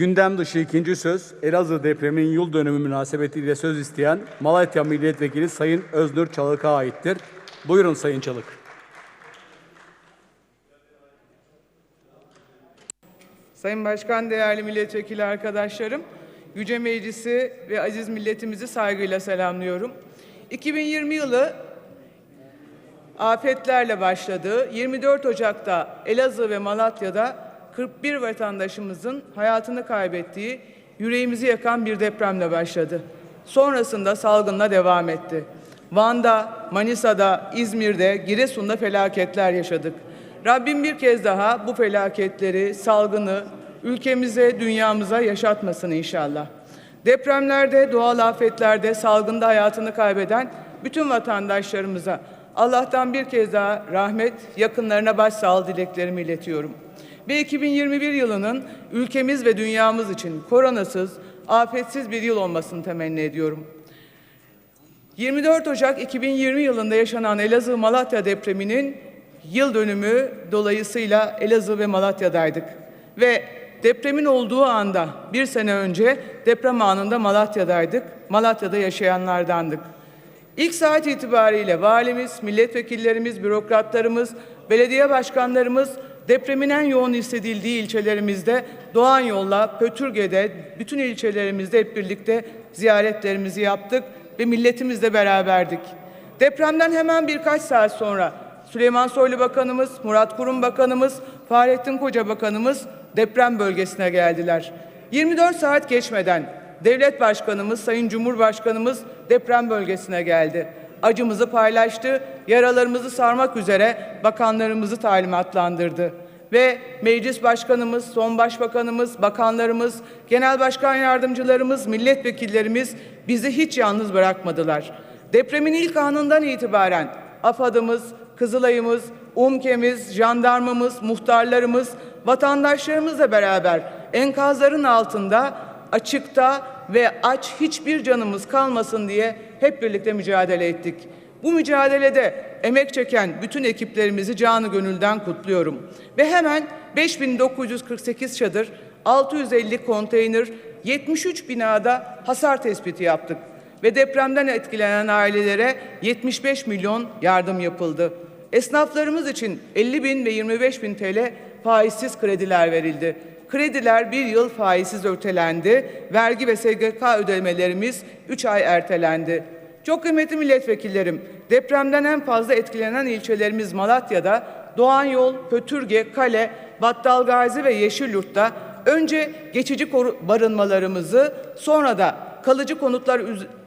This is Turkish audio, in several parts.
Gündem dışı ikinci söz, Elazığ depreminin yıl dönümü münasebetiyle söz isteyen Malatya Milletvekili Sayın Öznur Çalık'a aittir. Buyurun Sayın Çalık. Sayın Başkan, değerli milletvekili arkadaşlarım, Yüce Meclisi ve aziz milletimizi saygıyla selamlıyorum. 2020 yılı afetlerle başladı. 24 Ocak'ta Elazığ ve Malatya'da 41 vatandaşımızın hayatını kaybettiği, yüreğimizi yakan bir depremle başladı. Sonrasında salgınla devam etti. Van'da, Manisa'da, İzmir'de, Giresun'da felaketler yaşadık. Rabbim bir kez daha bu felaketleri, salgını ülkemize, dünyamıza yaşatmasın inşallah. Depremlerde, doğal afetlerde, salgında hayatını kaybeden bütün vatandaşlarımıza Allah'tan bir kez daha rahmet, yakınlarına başsağlığı dileklerimi iletiyorum. Ve 2021 yılının ülkemiz ve dünyamız için koronasız, afetsiz bir yıl olmasını temenni ediyorum. 24 Ocak 2020 yılında yaşanan Elazığ-Malatya depreminin yıl dönümü dolayısıyla Elazığ ve Malatya'daydık. Ve depremin olduğu anda bir sene önce deprem anında Malatya'daydık. Malatya'da yaşayanlardandık. İlk saat itibariyle valimiz, milletvekillerimiz, bürokratlarımız, belediye başkanlarımız depremin en yoğun hissedildiği ilçelerimizde Doğan Yol'la, Pötürge'de, bütün ilçelerimizde hep birlikte ziyaretlerimizi yaptık ve milletimizle beraberdik. Depremden hemen birkaç saat sonra Süleyman Soylu Bakanımız, Murat Kurum Bakanımız, Fahrettin Koca Bakanımız deprem bölgesine geldiler. 24 saat geçmeden Devlet Başkanımız, Sayın Cumhurbaşkanımız deprem bölgesine geldi. Acımızı paylaştı, yaralarımızı sarmak üzere bakanlarımızı talimatlandırdı. Ve Meclis Başkanımız, Son Başbakanımız, bakanlarımız, Genel Başkan Yardımcılarımız, milletvekillerimiz bizi hiç yalnız bırakmadılar. Depremin ilk anından itibaren AFAD'ımız, Kızılay'ımız, UMKE'miz, jandarmamız, muhtarlarımız, vatandaşlarımızla beraber enkazların altında açıkta ve aç hiçbir canımız kalmasın diye hep birlikte mücadele ettik. Bu mücadelede emek çeken bütün ekiplerimizi canı gönülden kutluyorum. Ve hemen 5948 çadır, 650 konteyner, 73 binada hasar tespiti yaptık. Ve depremden etkilenen ailelere 75 milyon yardım yapıldı. Esnaflarımız için 50 bin ve 25 bin TL faizsiz krediler verildi. Krediler bir yıl faizsiz ötelendi. Vergi ve SGK ödemelerimiz 3 ay ertelendi. Çok kıymetli milletvekillerim, depremden en fazla etkilenen ilçelerimiz Malatya'da, Doğan Yol, Pötürge, Kale, Battalgazi ve Yeşilyurt'ta önce geçici barınmalarımızı sonra da kalıcı konutlar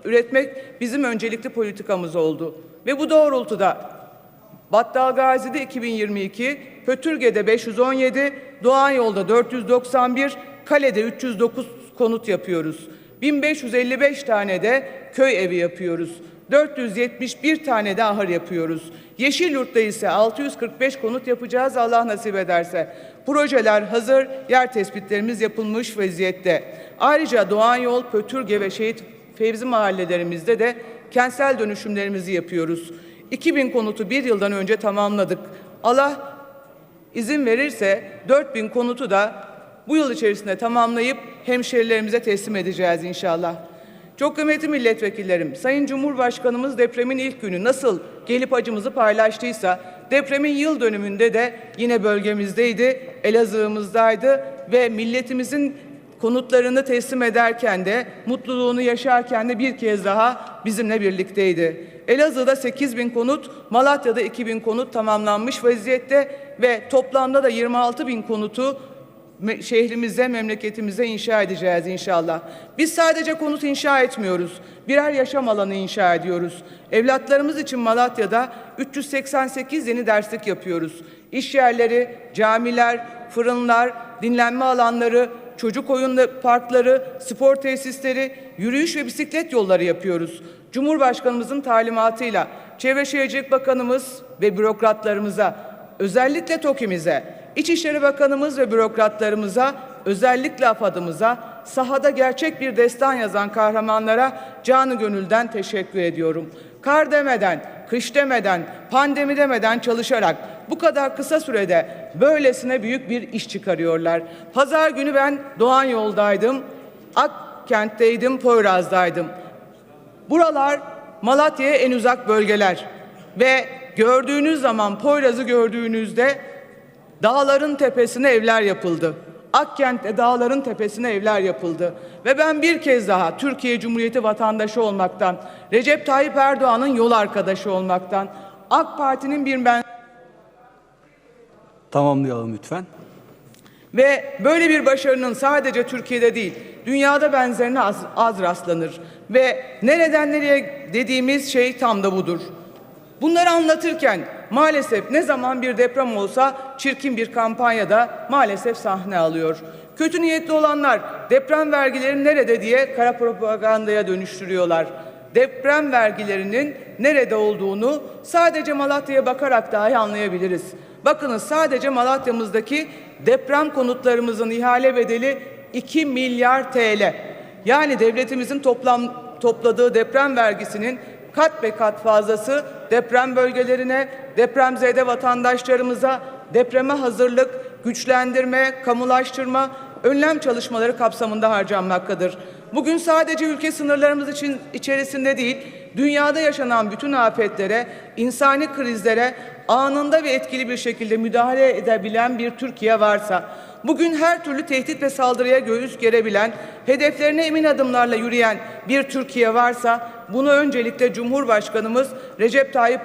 üretmek bizim öncelikli politikamız oldu. Ve bu doğrultuda Battalgazi'de 2022, Pötürge'de 517, Doğan Yol'da 491, Kale'de 309 konut yapıyoruz. 1555 tane de köy evi yapıyoruz. 471 tane de ahır yapıyoruz. Yeşilyurt'ta ise 645 konut yapacağız Allah nasip ederse. Projeler hazır, yer tespitlerimiz yapılmış vaziyette. Ayrıca Doğan Yol, Pötürge ve Şehit Fevzi mahallelerimizde de kentsel dönüşümlerimizi yapıyoruz. 2000 konutu bir yıldan önce tamamladık. Allah izin verirse 4000 konutu da bu yıl içerisinde tamamlayıp hemşerilerimize teslim edeceğiz inşallah. Çok kıymetli milletvekillerim, Sayın Cumhurbaşkanımız depremin ilk günü nasıl gelip acımızı paylaştıysa depremin yıl dönümünde de yine bölgemizdeydi, Elazığ'ımızdaydı ve milletimizin konutlarını teslim ederken de mutluluğunu yaşarken de bir kez daha bizimle birlikteydi. Elazığ'da 8 bin konut, Malatya'da 2 bin konut tamamlanmış vaziyette ve toplamda da 26 bin konutu şehrimize, memleketimize inşa edeceğiz inşallah. Biz sadece konut inşa etmiyoruz. Birer yaşam alanı inşa ediyoruz. Evlatlarımız için Malatya'da 388 yeni derslik yapıyoruz. İş yerleri, camiler, fırınlar, dinlenme alanları, çocuk oyun parkları, spor tesisleri, yürüyüş ve bisiklet yolları yapıyoruz. Cumhurbaşkanımızın talimatıyla Çevre Şehircilik Bakanımız ve bürokratlarımıza, özellikle TOKİ'mize, İçişleri Bakanımız ve bürokratlarımıza, özellikle AFAD'ımıza, sahada gerçek bir destan yazan kahramanlara canı gönülden teşekkür ediyorum. Kar demeden, kış demeden, pandemi demeden çalışarak bu kadar kısa sürede böylesine büyük bir iş çıkarıyorlar. Pazar günü ben Doğan yoldaydım. Akkent'teydim, Poyraz'daydım. Buralar Malatya'ya en uzak bölgeler ve gördüğünüz zaman Poyraz'ı gördüğünüzde dağların tepesine evler yapıldı. Akkent'te dağların tepesine evler yapıldı. Ve ben bir kez daha Türkiye Cumhuriyeti vatandaşı olmaktan, Recep Tayyip Erdoğan'ın yol arkadaşı olmaktan, AK Parti'nin bir ben Tamamlayalım lütfen. Ve böyle bir başarının sadece Türkiye'de değil, dünyada benzerine az, az rastlanır. Ve nereden nereye dediğimiz şey tam da budur. Bunları anlatırken maalesef ne zaman bir deprem olsa çirkin bir kampanyada maalesef sahne alıyor. Kötü niyetli olanlar deprem vergileri nerede diye kara propagandaya dönüştürüyorlar. Deprem vergilerinin nerede olduğunu sadece Malatya'ya bakarak dahi anlayabiliriz. Bakınız sadece Malatya'mızdaki deprem konutlarımızın ihale bedeli 2 milyar TL. Yani devletimizin toplam topladığı deprem vergisinin kat be kat fazlası deprem bölgelerine, depremzede vatandaşlarımıza depreme hazırlık, güçlendirme, kamulaştırma, önlem çalışmaları kapsamında harcanmaktadır. Bugün sadece ülke sınırlarımız için içerisinde değil, dünyada yaşanan bütün afetlere, insani krizlere anında ve etkili bir şekilde müdahale edebilen bir Türkiye varsa, bugün her türlü tehdit ve saldırıya göğüs gerebilen, hedeflerine emin adımlarla yürüyen bir Türkiye varsa, bunu öncelikle Cumhurbaşkanımız Recep Tayyip